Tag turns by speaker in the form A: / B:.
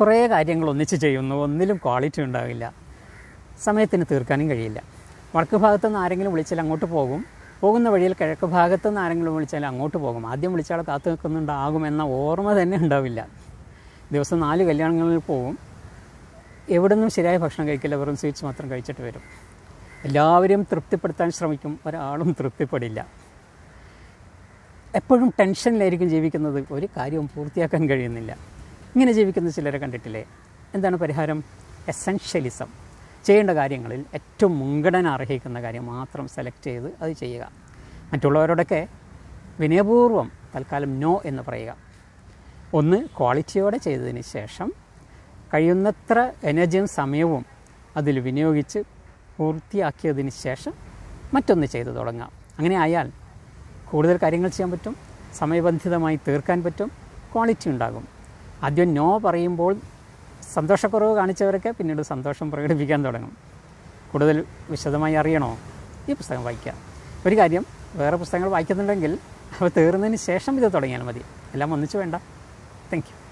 A: കുറേ കാര്യങ്ങൾ ഒന്നിച്ച് ചെയ്യുന്നു. ഒന്നിലും ക്വാളിറ്റി ഉണ്ടാവില്ല. സമയത്തിന് തീർക്കാനും കഴിയില്ല. വടക്ക് ഭാഗത്തു നിന്ന് ആരെങ്കിലും വിളിച്ചാൽ അങ്ങോട്ട് പോകും. പോകുന്ന വഴിയിൽ കിഴക്ക് ഭാഗത്തു നിന്ന് ആരെങ്കിലും വിളിച്ചാൽ അങ്ങോട്ട് പോകും. ആദ്യം വിളിച്ചാൽ കാത്തു നിൽക്കുന്നുണ്ടാകും എന്ന ഓർമ്മ തന്നെ ഉണ്ടാവില്ല. ദിവസം നാല് കല്യാണങ്ങളിൽ പോകും എവിടെ നിന്നും ശരിയായ ഭക്ഷണം കഴിക്കില്ല. വെറും സ്വീറ്റ്സ് മാത്രം കഴിച്ചിട്ട് വരും. എല്ലാവരെയും തൃപ്തിപ്പെടുത്താൻ ശ്രമിക്കും. ഒരാളും തൃപ്തിപ്പെടില്ല. എപ്പോഴും ടെൻഷനിലായിരിക്കും ജീവിക്കുന്നത്. ഒരു കാര്യവും പൂർത്തിയാക്കാൻ കഴിയുന്നില്ല. ഇങ്ങനെ ജീവിക്കുന്ന ചിലരെ കണ്ടിട്ടില്ലേ? എന്താണ് പരിഹാരം? എസൻഷ്യലിസം ചെയ്യേണ്ട കാര്യങ്ങളിൽ ഏറ്റവും മുൻഗണന അർഹിക്കുന്ന കാര്യം മാത്രം സെലക്ട് ചെയ്ത് അത് ചെയ്യുക. മറ്റുള്ളവരോടൊക്കെ വിനയപൂർവം തൽക്കാലം നോ എന്ന് പറയുക. ഒന്ന് ക്വാളിറ്റിയോടെ ചെയ്തതിന് ശേഷം കഴിയുന്നത്ര എനർജിയും സമയവും അതിൽ വിനിയോഗിച്ച് പൂർത്തിയാക്കിയതിന് ശേഷം മറ്റൊന്ന് ചെയ്തു തുടങ്ങാം. അങ്ങനെ ആയാൽ കൂടുതൽ കാര്യങ്ങൾ ചെയ്യാൻ പറ്റും സമയബന്ധിതമായി തീർക്കാൻ പറ്റും ക്വാളിറ്റി ഉണ്ടാകും. ആദ്യം നോ പറയുമ്പോൾ സന്തോഷക്കുറവ് കാണിച്ചവരൊക്കെ പിന്നീട് സന്തോഷം പ്രകടിപ്പിക്കാൻ തുടങ്ങും. കൂടുതൽ വിശദമായി അറിയണോ? ഈ പുസ്തകം വായിക്കുക ഒരു കാര്യം വേറെ പുസ്തകങ്ങൾ വായിക്കുന്നുണ്ടെങ്കിൽ അവ തീർന്നതിന് ശേഷം ഇത് തുടങ്ങിയാൽ മതി. എല്ലാം ഒന്നിച്ചു വേണ്ട. താങ്ക്